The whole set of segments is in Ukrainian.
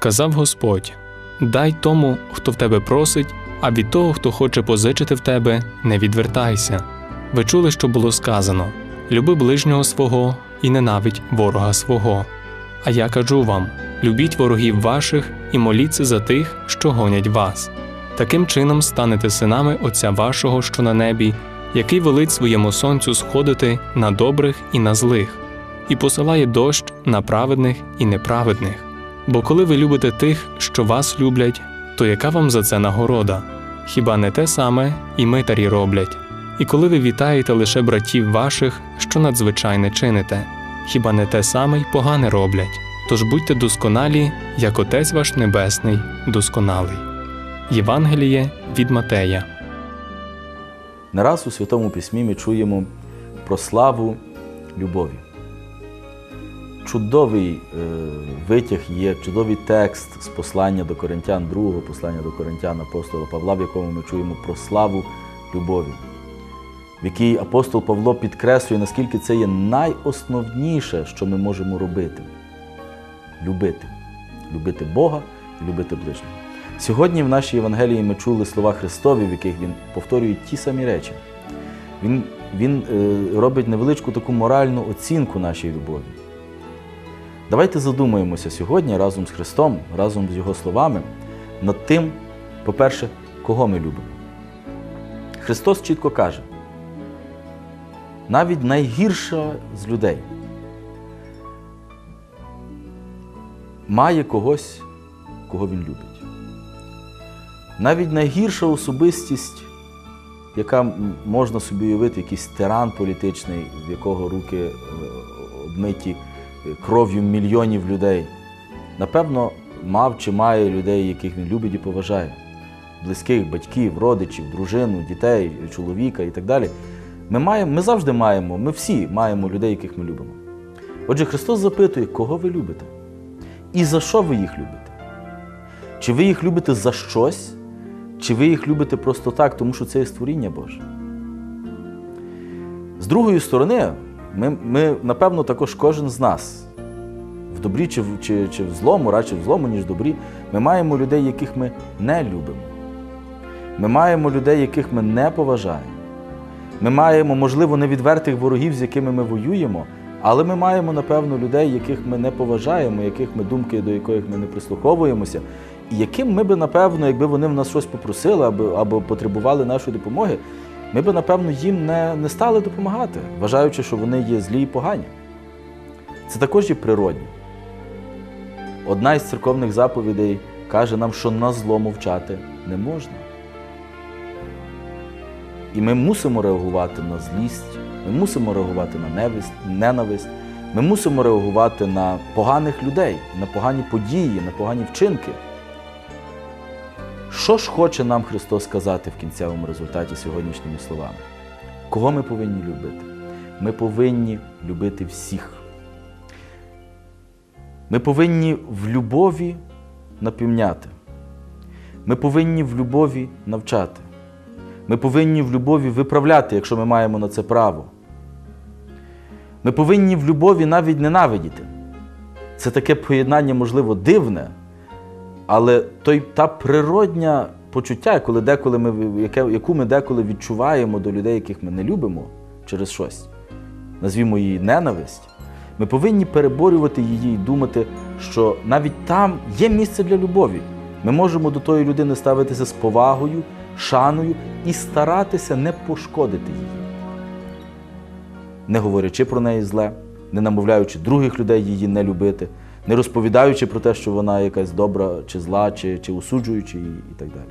Сказав Господь: Дай тому, хто в тебе просить, а від того, хто хоче позичити в тебе, не відвертайся. Ви чули, що було сказано: люби ближнього свого і ненавидь ворога свого. А я кажу вам: любіть ворогів ваших і моліться за тих, що гонять вас. Таким чином станете синами Отця вашого, що на небі, який велить своєму сонцю сходити на добрих і на злих, і посилає дощ на праведних і неправедних. Бо коли ви любите тих, що вас люблять, то яка вам за це нагорода? Хіба не те саме і митарі роблять? І коли ви вітаєте лише братів ваших, що надзвичайне чините, хіба не те саме й погане роблять? Тож будьте досконалі, як Отець ваш Небесний досконалий. Євангеліє від Матея. Не раз у Святому Письмі ми чуємо про славу любові. Чудовий е, витяг є, чудовий текст з послання до Коринтян, другого послання до Коринтян апостола Павла, в якому ми чуємо про славу любові, в якій апостол Павло підкреслює, наскільки це є найосновніше, що ми можемо робити любити. Любити Бога і любити ближнього. Сьогодні в нашій Євангелії ми чули слова Христові, в яких Він повторює ті самі речі. Він, він е, робить невеличку таку моральну оцінку нашій любові. Давайте задумаємося сьогодні разом з Христом, разом з Його словами, над тим, по-перше, кого ми любимо. Христос чітко каже, навіть найгірша з людей має когось, кого він любить. Навіть найгірша особистість, яка можна собі уявити, якийсь тиран політичний, в якого руки е, обмиті кров'ю мільйонів людей, напевно, мав чи має людей, яких він любить і поважає, близьких, батьків, родичів, дружину, дітей, чоловіка і так далі. Ми, маємо, ми завжди маємо, ми всі маємо людей, яких ми любимо. Отже, Христос запитує, кого ви любите? І за що ви їх любите? Чи ви їх любите за щось, чи ви їх любите просто так, тому що це є створіння Боже? З другої сторони, ми, ми напевно, також кожен з нас, в добрі чи, в- чи, чи в злому, радше в злому, ніж в добрі, ми маємо людей, яких ми не любимо. Ми маємо людей, яких ми не поважаємо. Ми маємо, можливо, невідвертих ворогів, з якими ми воюємо, але ми маємо, напевно, людей, яких ми не поважаємо, яких ми думки, до яких ми не прислуховуємося, і яким ми би, напевно, якби вони в нас щось попросили або, або потребували нашої допомоги, ми би, напевно, їм не, не стали допомагати, вважаючи, що вони є злі і погані. Це також є природні. Одна із церковних заповідей каже нам, що на зло мовчати не можна. І ми мусимо реагувати на злість, ми мусимо реагувати на ненависть, ми мусимо реагувати на поганих людей, на погані події, на погані вчинки. Що ж хоче нам Христос сказати в кінцевому результаті сьогоднішніми словами? Кого ми повинні любити? Ми повинні любити всіх. Ми повинні в любові напівняти. Ми повинні в любові навчати. Ми повинні в любові виправляти, якщо ми маємо на це право. Ми повинні в любові навіть ненавидіти. Це таке поєднання, можливо, дивне, але той, та природня почуття, коли деколи ми, яке, яку ми деколи відчуваємо до людей, яких ми не любимо через щось, назвімо її ненависть, ми повинні переборювати її і думати, що навіть там є місце для любові. Ми можемо до тої людини ставитися з повагою, шаною і старатися не пошкодити її, не говорячи про неї зле, не намовляючи других людей її не любити, не розповідаючи про те, що вона якась добра чи зла, чи, чи осуджуючи її і так далі.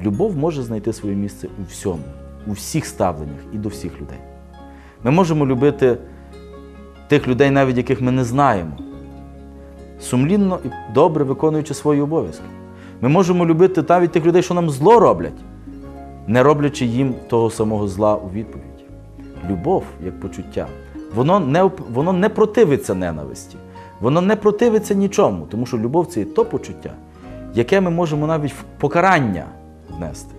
Любов може знайти своє місце у всьому, у всіх ставленнях і до всіх людей. Ми можемо любити тих людей, навіть яких ми не знаємо, сумлінно і добре виконуючи свої обов'язки. Ми можемо любити навіть тих людей, що нам зло роблять, не роблячи їм того самого зла у відповідь. Любов, як почуття, воно не, воно не противиться ненависті, воно не противиться нічому, тому що любов це є то почуття, яке ми можемо навіть в покарання внести.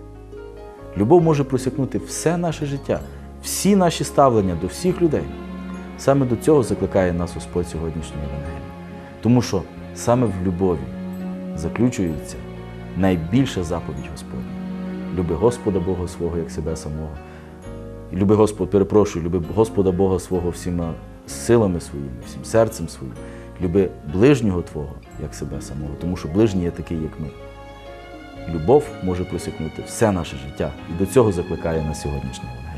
Любов може просякнути все наше життя, всі наші ставлення до всіх людей. Саме до цього закликає нас Господь сьогоднішньої Євангелії. Тому що саме в любові заключується найбільша заповідь Господня. Люби Господа Бога свого як себе самого. Люби Господа, перепрошую, люби Господа Бога свого всіма силами своїми, всім серцем своїм. Люби ближнього Твого як себе самого, тому що ближній є такий, як ми. Любов може просікнути все наше життя. І до цього закликає нас сьогоднішня момент.